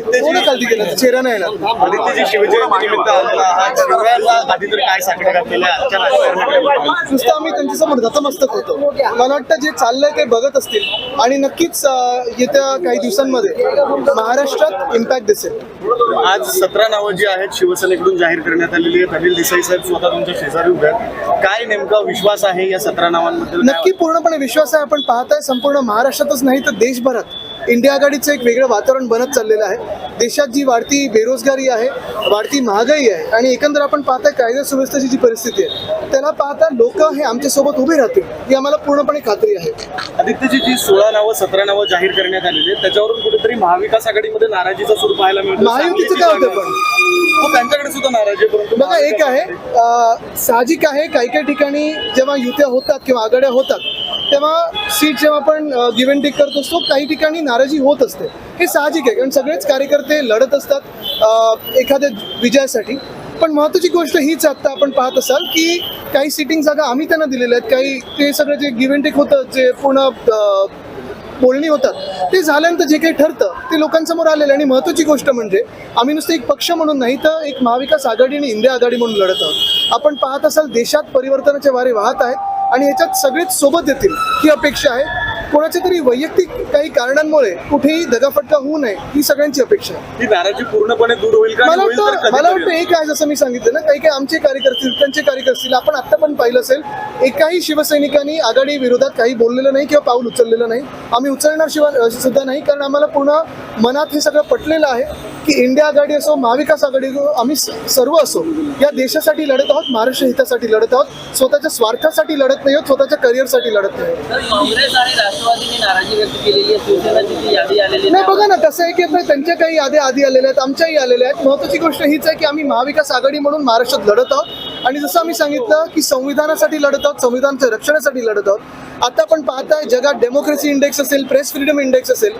थोडं खालती गेलं? चेहरा नाही येणार. आदित्यजी शिवजयंती निमित्त आलेला आहात शिवरायांना आधी तर काय साकडे घातलेल्या आजच्या राजकारणाकडे पाहून. नुसतं आम्ही त्यांच्यासमोर नतमस्तक होतो. मला वाटतं जे चाललंय ते बघत असतील. आणि नक्कीच येत्या काही दिवसांमध्ये महाराष्ट्रात इम्पॅक्ट दिसेल. आज सतरा नावं जी आहेत शिवसेनेकडून जाहीर करण्यात आलेली आहेत. अनिल देसाई साहेब स्वतः तुमच्या शेजारी उभे आहेत. काय नेमका विश्वास आहे या सतरा नावांबद्दल? काय नक्की पूर्णपणे विश्वास आहे. आपण पाहताय संपूर्ण महाराष्ट्रातच नाही तर देशभरात. इंडिया आघाडीचं एक वेगळं वातावरण बनत चाललेलं आहे. देशात जी वाढती बेरोजगारी आहे वाढती महागाई आहे आणि एकंदर आपण पाहताय कायदा सुव्यवस्थेची जी परिस्थिती आहे त्याला पाहता लोक हे आमच्यासोबत उभे राहतील ही आम्हाला पूर्णपणे खात्री आहे. आदित्यजी जी सोळा नावं सतरा नावं जाहीर करण्यात आलेली आहेत त्याच्यावरून कुठेतरी महाविकास आघाडीमध्ये नाराजीचा सूर पाहायला मिळतो महायुतीचं काय होतं पण? हो, त्यांच्याकडे सुद्धा नाराजी परंतु बघा एक आहे साहजिक आहे काही काही ठिकाणी जेव्हा युत्या होतात किंवा आघाड्या होतात तेव्हा सीट जेव्हा आपण गिव्ह अँड टेक करत असतो काही ठिकाणी नाराजी होत असते. हे साहजिक आहे कारण सगळेच कार्यकर्ते लढत असतात एखाद्या विजयासाठी. पण महत्त्वाची गोष्ट हीच आत्ता आपण पाहत असाल की काही सिटिंग जागा आम्ही त्यांना दिलेल्या आहेत. काही ते सगळं जे गिव्ह अँड टेक होतं जे पूर्ण बोलणी होतात ते झाल्यानंतर जे काही ठरतं ते लोकांसमोर आलेलं आहे. आणि महत्त्वाची गोष्ट म्हणजे आम्ही नुसतं एक पक्ष म्हणून नाही तर एक महाविकास आघाडी आणि इंडिया आघाडी म्हणून लढत आहोत. आपण पाहत असाल देशात परिवर्तनाचे वारे वाहत आहेत. आणि ह्याच्यात सगळेच सोबत येतील ही अपेक्षा आहे. कोणाच्या तरी वैयक्तिक काही कारणांमुळे कुठेही दगाफटका होऊ नये ही सगळ्यांची अपेक्षा आहे. ही नाराजी पूर्णपणे दूर होईल का? मला वाटतं मला एक आहे जसं मी सांगितलं ना काही काही आमचे कार्यकर्ते त्यांचे कार्यकर्ते आपण आता पण पाहिलं असेल एकाही शिवसैनिकांनी आघाडी विरोधात काही बोललेलं नाही किंवा पाऊल उचललेलं नाही. आम्ही उचलणार शिवाय सुद्धा नाही कारण आम्हाला पूर्ण मनात हे सगळं पटलेलं आहे की इंडिया आघाडी असो महाविकास आघाडी असो आम्ही सर्व असो या देशासाठी लढत आहोत महाराष्ट्र हितासाठी लढत आहोत स्वतःच्या स्वार्थासाठी लढत नाही आहोत स्वतःच्या करिअरसाठी लढत नाही यादी नाही बघा ना कसं आहे की त्यांच्या काही याद्या आधी आलेल्या आहेत आमच्याही आलेल्या आहेत. महत्वाची गोष्ट हीच आहे की आम्ही महाविकास आघाडी म्हणून महाराष्ट्रात लढत आहोत. आणि जसं आम्ही सांगितलं की संविधानासाठी लढत आहोत संविधानाच्या रक्षणासाठी लढत आहोत. आता आपण पाहताय जगात डेमोक्रेसी इंडेक्स असेल प्रेस फ्रीडम इंडेक्स असेल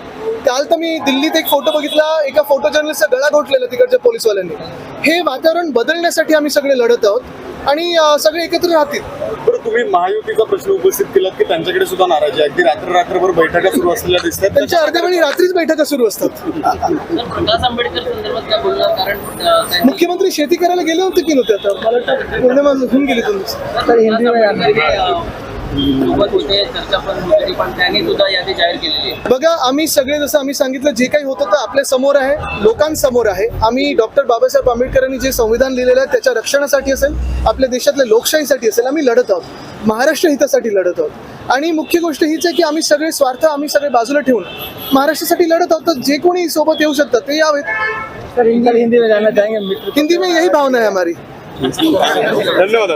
काल तर मी दिल्लीत एक फोटो बघितला एका फोटो जर्नलिस्टचा गळा घोटलेला तिकडच्या पोलिसवाल्यांनी. हे वातावरण बदलण्यासाठी आम्ही सगळे लढत आहोत आणि सगळे एकत्र राहतील. बरं तुम्ही महायुतीचा प्रश्न उपस्थित केलात की त्यांच्याकडे सुद्धा नाराजी आहे. अगदी रात्र रात्रभर बैठका सुरू असलेल्या दिसतात. त्यांच्या अर्ध्या वेळी रात्रीच बैठका सुरू असतात. मुख्यमंत्री शेती करायला गेले होते की नव्हते आता? मला वाटतं पौर्णिमा होऊन गेली तुम्ही सोबत होते चर्चा पण होती पण त्यांनी सुद्धा यादी जाहीर केलेली आहे. बघा आम्ही सगळे जसं आम्ही सांगितलं जे काही होतं ते आपल्यासमोर आहे लोकांसमोर आहे. आम्ही डॉक्टर बाबासाहेब आंबेडकरांनी जे संविधान लिहिलेलं आहे त्याच्या रक्षणासाठी असेल आपल्या देशातल्या लोकशाहीसाठी असेल आम्ही लढत आहोत. महाराष्ट्र हितासाठी लढत आहोत. आणि मुख्य गोष्ट हीच आहे की आम्ही सगळे स्वार्थ आम्ही सगळे बाजूला ठेवून महाराष्ट्रासाठी लढत आहोत तर जे कोणी सोबत येऊ शकतात ते यावेत. हिंदी में जाना चाहेंगे हिंदी में यही भावना है हमारी. धन्यवाद